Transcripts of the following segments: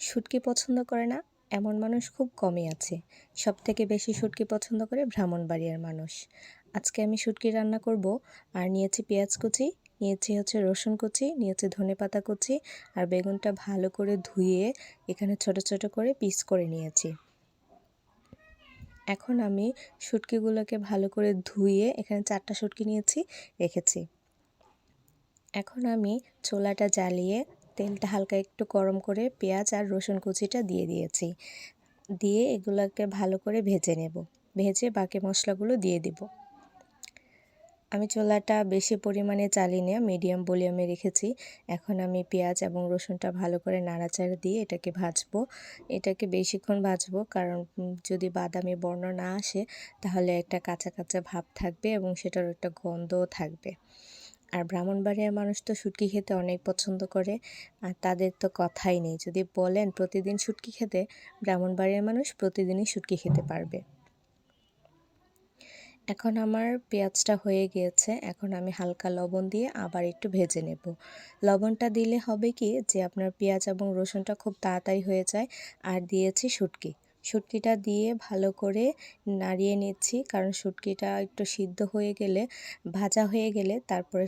শুটকি পছন্দ করে না, এমন মানুষ খুব কমই আছে। সব থেকে বেশি শুটকি পছন্দ করে ব্রাহ্মণবাড়িয়ার মানুষ। আজকে আমি শুটকি রান্না করব, আর নিয়েছি পেঁয়াজ কুচি, নিয়েছি হচ্ছে রসুন কুচি, নিয়েছি ধনে পাতা কুচি, আর বেগুনটা ভালো করে ধুয়ে এখানে ছোট ছোট করে পিস করে নিয়েছি। এখন আমি শুটকিগুলোকে ভালো করে ধুয়ে এখানে চারটা শুটকি নিয়েছি, রেখেছি। এখন আমি ছোলাটা জ্বালিয়ে তেলটা হালকা একটু গরম করে পেঁয়াজ আর রসুন কুচিটা দিয়ে দিয়েছি। দিয়ে এগুলোকে ভালো করে ভেজে নেব। ভেজে বাকি মশলাগুলো দিয়ে দিব। আমি চোলাটা বেশি পরিমাণে চালিয়ে নিয়ে মিডিয়াম ভলিউমে রেখেছি। এখন আমি পেঁয়াজ এবং রসুনটা ভালো করে নাড়াচাড়া দিয়ে এটাকে ভাজবো। এটাকে বেশিক্ষণ ভাজবো কারণ যদি বাদামি বর্ণ না আসে তাহলে একটা কাঁচা কাঁচা ভাব থাকবে এবং সেটার একটা গন্ধও থাকবে। আর ব্রাহ্মণবাড়িয়ার মানুষ তো শুটকি খেতে অনেক পছন্দ করে, আর তাদের তো কথাই নেই। যদি বলেন প্রতিদিন শুটকি খেতে, ব্রাহ্মণবাড়িয়ার মানুষ প্রতিদিনই শুটকি খেতে পারবে। এখন আমার পেঁয়াজটা হয়ে গিয়েছে, এখন আমি হালকা লবণ দিয়ে আবার একটু ভেজে নেব। লবণটা দিলে হবে কি, যে আপনার পেঁয়াজ এবং রসুনটা খুব তাড়াতাড়ি হয়ে যায়, আর দিয়েছি শুটকি। শুটকিটা দিয়ে ভালো করে নাড়িয়ে নিচ্ছি। কারণ শুটকিটা একটু সিদ্ধ হয়ে গেলে, ভাজা হয়ে গেলে তারপরে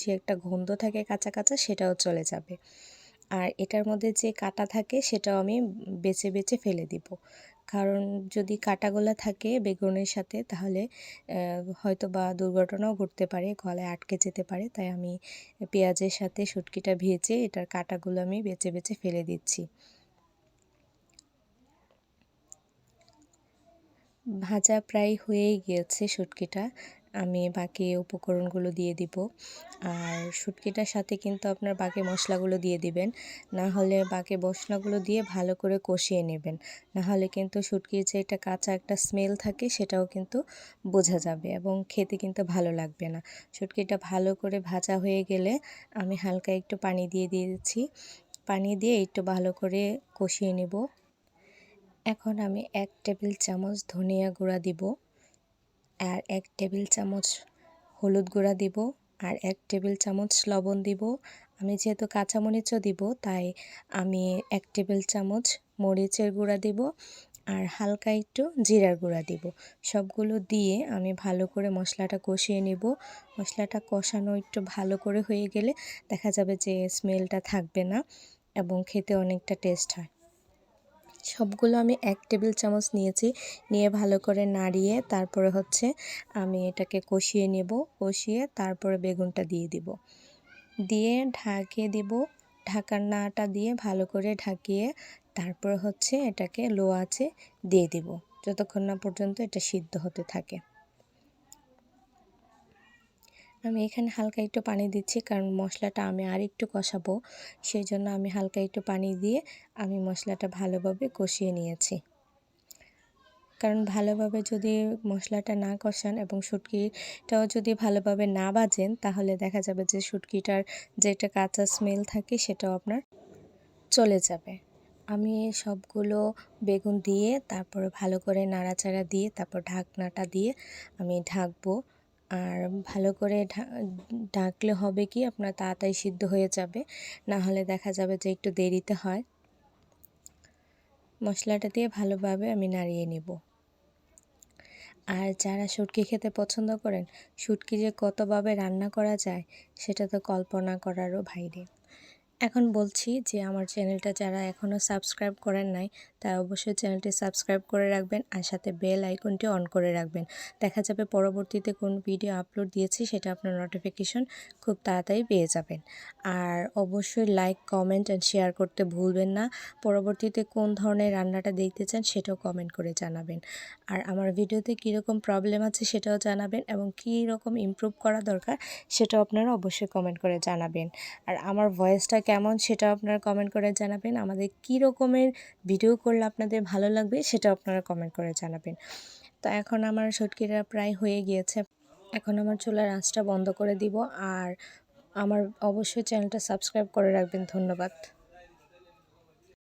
যে একটা গন্ধ থাকে কাঁচা কাঁচা সেটাও চলে যাবে। আর এটার মধ্যে যে কাটা থাকে সেটাও আমি বেছে বেছে ফেলে দিব। কারণ যদি কাটাগুলো থাকে বেগুনের সাথে তাহলে হয়তো বা দুর্ঘটনাও ঘটতে পারে, গলায় আটকে যেতে পারে। তাই আমি পেঁয়াজের সাথে শুটকিটা ভেজে এটার কাটাগুলো আমি বেছে বেছে ফেলে দিচ্ছি। ভাজা প্রায় হয়েই গিয়েছে শুটকিটা। আমি বাকি উপকরণগুলো দিয়ে দিব। আর শুটকিটার সাথে কিন্তু আপনার বাকি মশলাগুলো দিয়ে দিবেন। না হলে বাকি মশলাগুলো দিয়ে ভালো করে কষিয়ে নেবেন। না হলে কিন্তু শুটকির যে একটা কাঁচা একটা স্মেল থাকে সেটাও কিন্তু বোঝা যাবে এবং খেতে কিন্তু ভালো লাগবে না। শুটকিটা ভালো করে ভাজা হয়ে গেলে আমি হালকা একটু পানি দিয়ে দিয়েছি। পানি দিয়ে একটু ভালো করে কষিয়ে নেব। এখন আমি এক টেবিল চামচ ধনিয়া গুঁড়া দিব আর এক টেবিল চামচ হলুদ গুঁড়া দিব আর এক টেবিল চামচ লবণ দিব। আমি যেহেতু কাঁচামরিচও দিব, তাই আমি এক টেবিল চামচ মরিচের গুঁড়া দিব আর হালকা একটু জিরার গুঁড়া দিব। সবগুলো দিয়ে আমি ভালো করে মশলাটা কষিয়ে নেব। মশলাটা কষানো একটু ভালো করে হয়ে গেলে দেখা যাবে যে স্মেলটা থাকবে না এবং খেতে অনেকটা টেস্ট হয়। সবগুলো আমি এক টেবিল চামচ নিয়েছি। নিয়ে ভালো করে নাড়িয়ে তারপরে হচ্ছে আমি এটাকে কষিয়ে নেব, কষিয়ে তারপরে বেগুনটা দিয়ে দিব। দিয়ে ঢাকিয়ে দিব। ঢাকার নাটা দিয়ে ভালো করে ঢাকিয়ে তারপরে হচ্ছে এটাকে লো আছে দিয়ে দিব। যতক্ষণ না পর্যন্ত এটা সিদ্ধ হতে থাকে। আমি এখানে হালকা একটু পানি দিচ্ছি কারণ মশলাটা আমি আর একটু কষাবো। সেই জন্য আমি হালকা একটু পানি দিয়ে আমি মশলাটা ভালোভাবে কষিয়ে নিয়েছি। কারণ ভালোভাবে যদি মশলাটা না কষান এবং শুটকিটাও যদি ভালোভাবে না বাজেন তাহলে দেখা যাবে যে শুটকিটার যেটা কাঁচা স্মেল থাকে সেটাও আপনার চলে যাবে। আমি সবগুলো বেগুন দিয়ে, তারপরে ভালো করে নাড়াচাড়া দিয়ে, তারপর ঢাকনাটা দিয়ে আমি ঢাকবো। আর ভালো করে ঢাকলে হবে কি আপনার তাড়াতাড়ি সিদ্ধ হয়ে যাবে। না হলে দেখা যাবে যে একটু দেরিতে হয়। মশলাটা দিয়ে ভালোভাবে আমি নাড়িয়ে নেব। আর যারা শুটকি খেতে পছন্দ করেন, শুটকি যে কতভাবে রান্না করা যায়, সেটা তো কল্পনা করারও বাইরে। এখন বলছি যে আমার চ্যানেলটা যারা এখনও সাবস্ক্রাইব করেন নাই, তারা অবশ্যই চ্যানেলটি সাবস্ক্রাইব করে রাখবেন আর সাথে বেল আইকনটি অন করে রাখবেন। দেখা যাবে পরবর্তীতে কোন ভিডিও আপলোড দিয়েছি সেটা আপনার নোটিফিকেশন খুব তাড়াতাড়ি পেয়ে যাবেন। আর অবশ্যই লাইক কমেন্ট অ্যান্ড শেয়ার করতে ভুলবেন না। পরবর্তীতে কোন ধরনের রান্নাটা দেখতে চান সেটাও কমেন্ট করে জানাবেন। আর আমার ভিডিওতে কীরকম প্রবলেম আছে সেটাও জানাবেন এবং কী রকম ইমপ্রুভ করা দরকার সেটাও আপনারা অবশ্যই কমেন্ট করে জানাবেন। আর আমার ভয়েসটা কেমন সেটা আপনারা কমেন্ট করে জানাবেন। আমাদের কী রকমের ভিডিও করলে আপনাদের ভালো লাগবে সেটা আপনারা কমেন্ট করে জানাবেন। তো এখন আমার সটকিটা প্রায় হয়ে গিয়েছে। এখন আমার চুলার আঁচটা বন্ধ করে দিব। আর আমার অবশ্যই চ্যানেলটা সাবস্ক্রাইব করে রাখবেন। ধন্যবাদ।